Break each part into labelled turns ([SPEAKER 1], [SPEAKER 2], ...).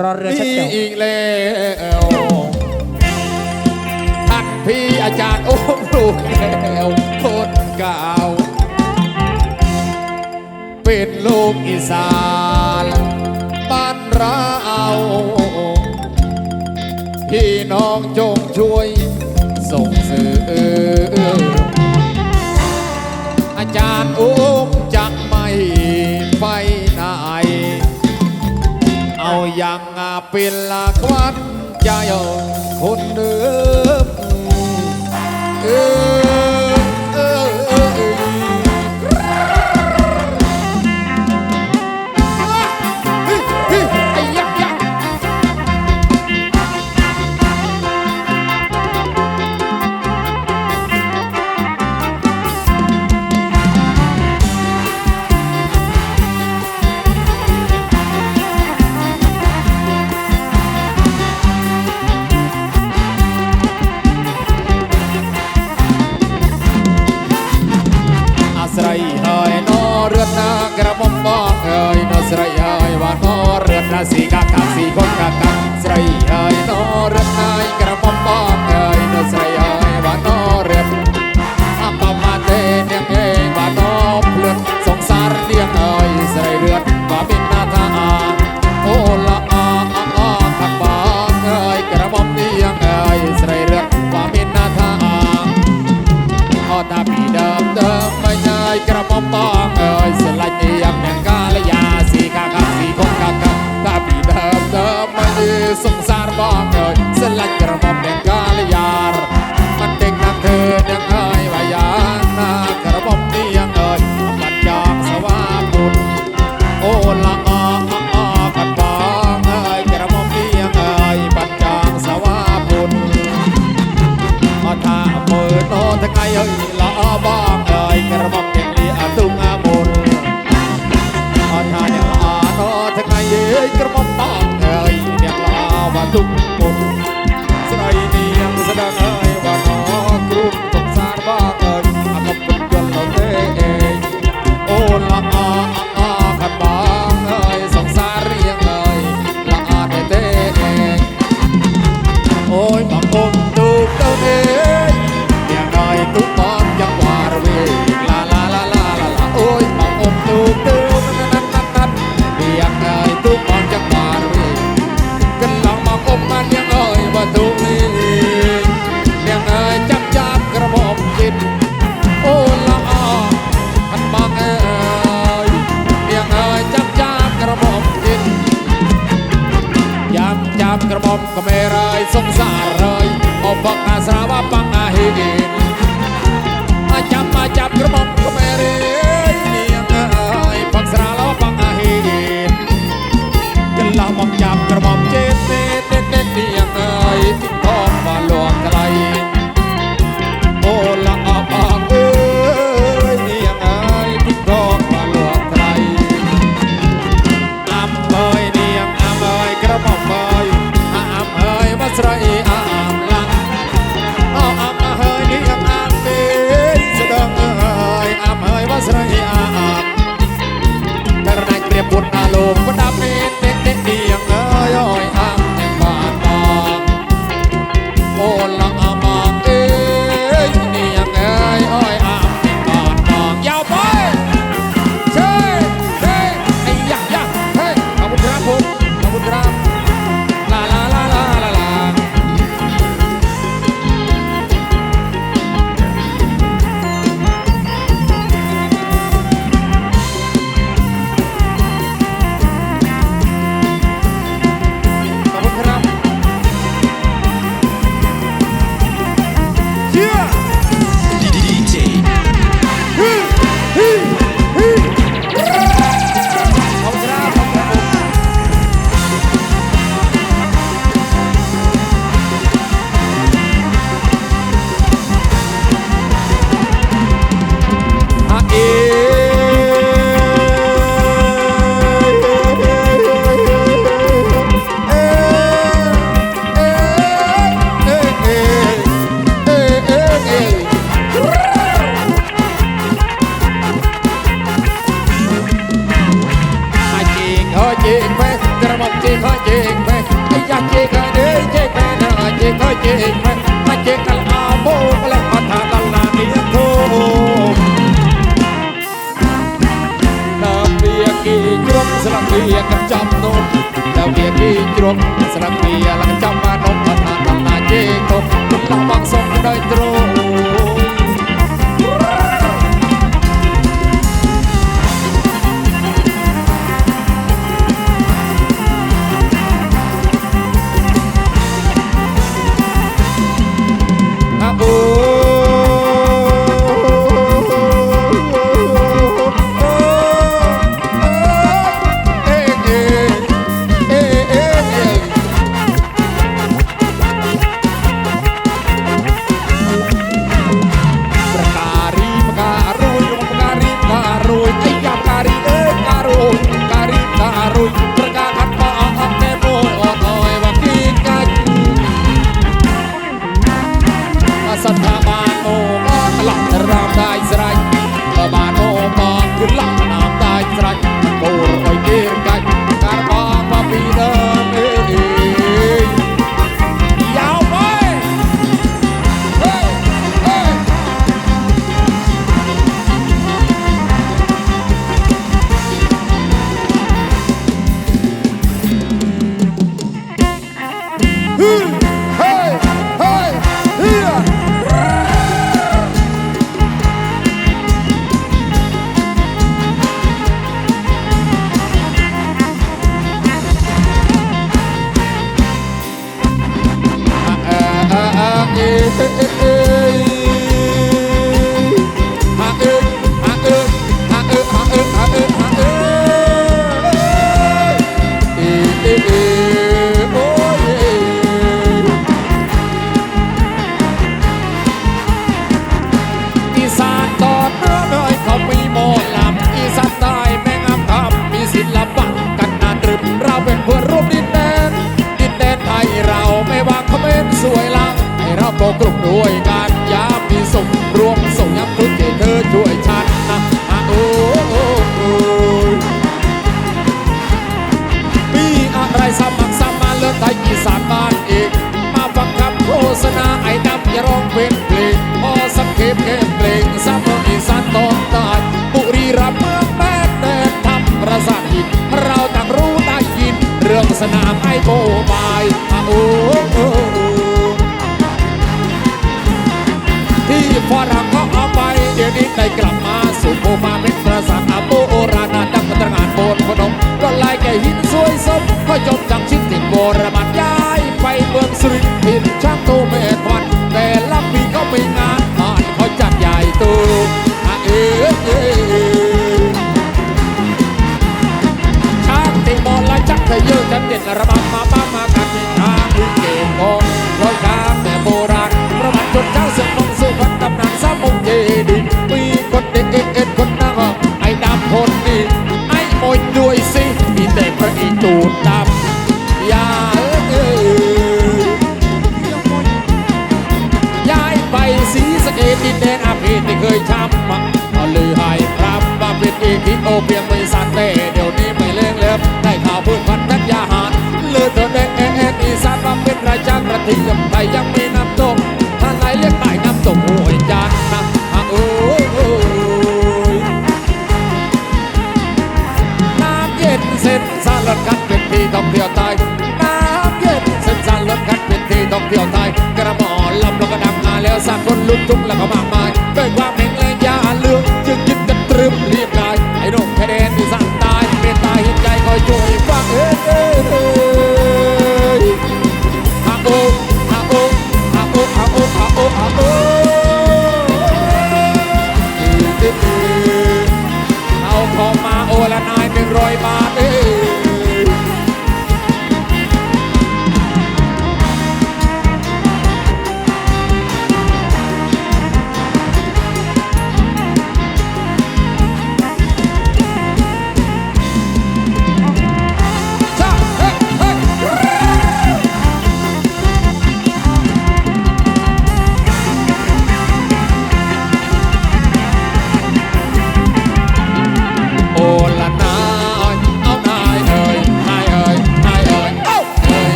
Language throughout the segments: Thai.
[SPEAKER 1] รอเรือชัดนี่เจนอีกแล้วท่าพี่อาจารย์โอ้ลูกแล้วคตรเก่าเป็นลูกอีสานบ้านเราพี่น้องจงช่วย เปิลาควันใจคนเดือ 送上 កំចំនោមតើវាគីជ្រុកស្រាប់វាលកំចំបាននោមអត់ថាដល់ណាជេគុកគុកបងសុំដោយទ្រូ สนามไอโบบายอาโอที่ฝรั่งก็เอาไป เดี๋ยวนี้ได้กลับมาสู่โบมาเป็นประสาทอาโบรานาดักตระหงานโบนพนมก็ลายแก่หินสวยสมก็ยบจากชิ้นติดโบรมัณย้ายไปเมืองสุรินทร์ช่างโตเมฆวันแต่ละปีก็ม่งานอ่านเขาจัดใหญ่ตัว เด็ดระบำมาป้ามากันทางเกมกอง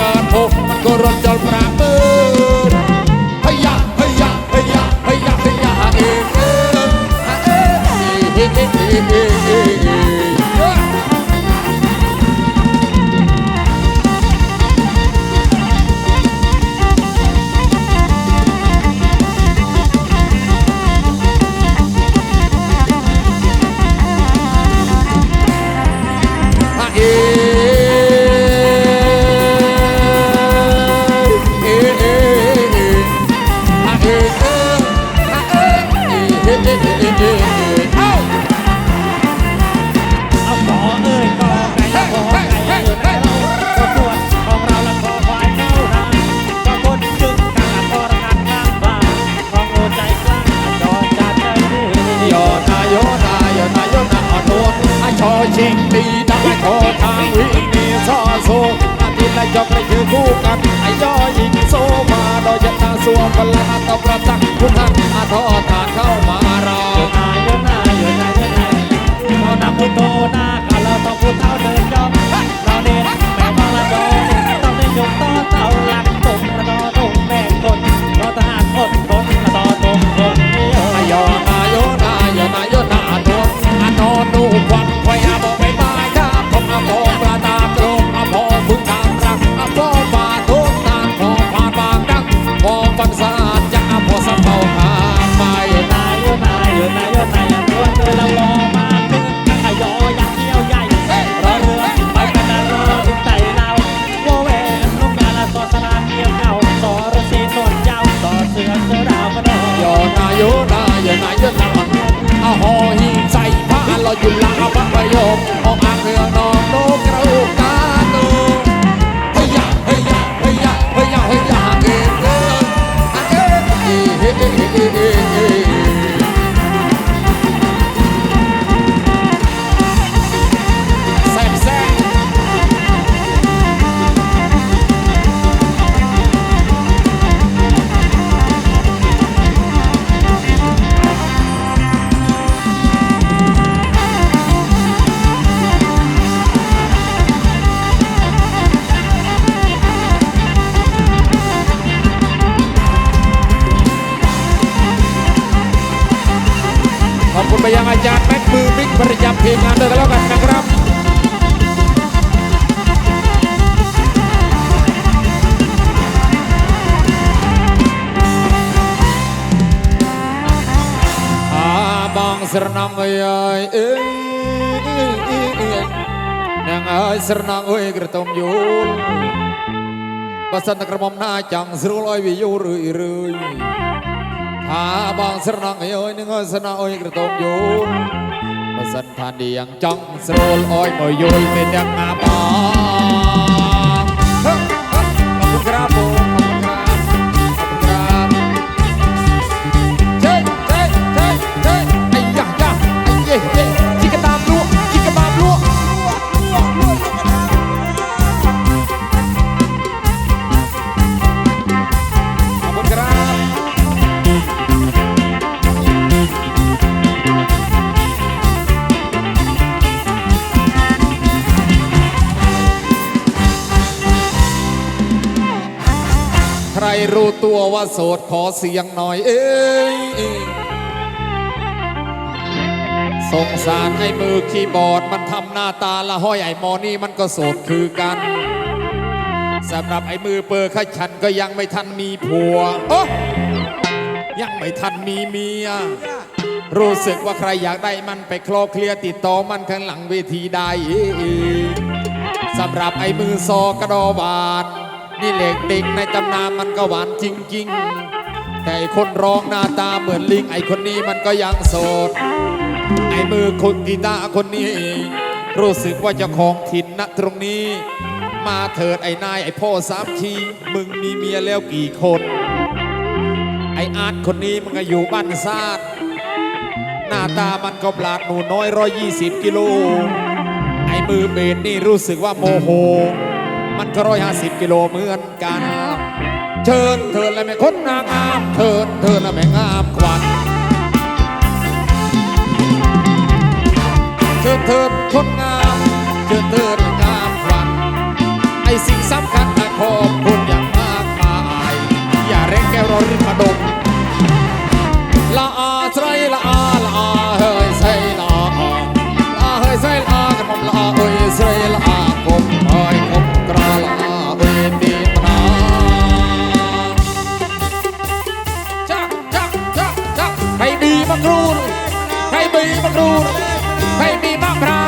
[SPEAKER 1] การพบก็รับจัลไป เราอยู่ลาบักประโยคออกอ่างเรือ ស្រណងអើយក្រទុំយូនបើសិនតែក្រមុំណាចង់ស្រួលអើយវាយូររឿយរឿយថាបងស្រណងអើយនឹងស្រណងអើយក្រទុំយូនបើសិនថានាងចង់ស្រួលអើយមកយូរមានអ្នកណាបងក្រាបបង รรู้ตัวว่าโสดขอเสียงหน่อยเอ้ยสงสารไอ้มือคีย์บอร์ดมันทำหน้าตาละห้อยไอ้มอนี่มันก็โสดคือกันสำหรับไอ้มือเปอร์ข้าฉันก็ยังไม่ทันมีผัวโอ้ยังไม่ทันมีเมีย รู้สึกว่าใครอยากได้มันไปคลอเคลียร์ติดต่อมันข้างหลังเวทีได้สำหรับไอ้มือซอกระดอหวาน นี่เหล็กเด็กในตำนานมันก็หวานจริง ๆ แต่อ้คนร้องหน้าตาเหมือนลิง ไอคนนี้มันก็ยังโสด ไอมือคนกีตาร์คนนี้ รู้สึกว่าจะของถิ่นนะตรงนี้ มาเถิดไอนายไอพ่อสามชีมึงมีเมียแล้วกี่คน ไออาร์ตคนนี้มันก็อยู่บ้านซาดหน้าตามันก็ปลาดหนูน้อยร้อยยี่สิบกิโลไอมือเบสนี่รู้สึกว่าโมโห มันก็ร้อยห้าสิบกิโลเหมือนกัน เชิญเธอและแม่คนนางงาม เชิญเธอและแม่งามขวัญเชิญเธอคนงาม เชิญเธอและงามขวัญไอสิ่งสำคัญนะขอบคุณอย่างมากมาย อย่าเร่งแก้วรอรีบมาดม មកគ្រូនថ្ងៃ3មកគ្រូនថ្ងៃ2មករា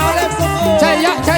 [SPEAKER 1] ជ័យជ័យ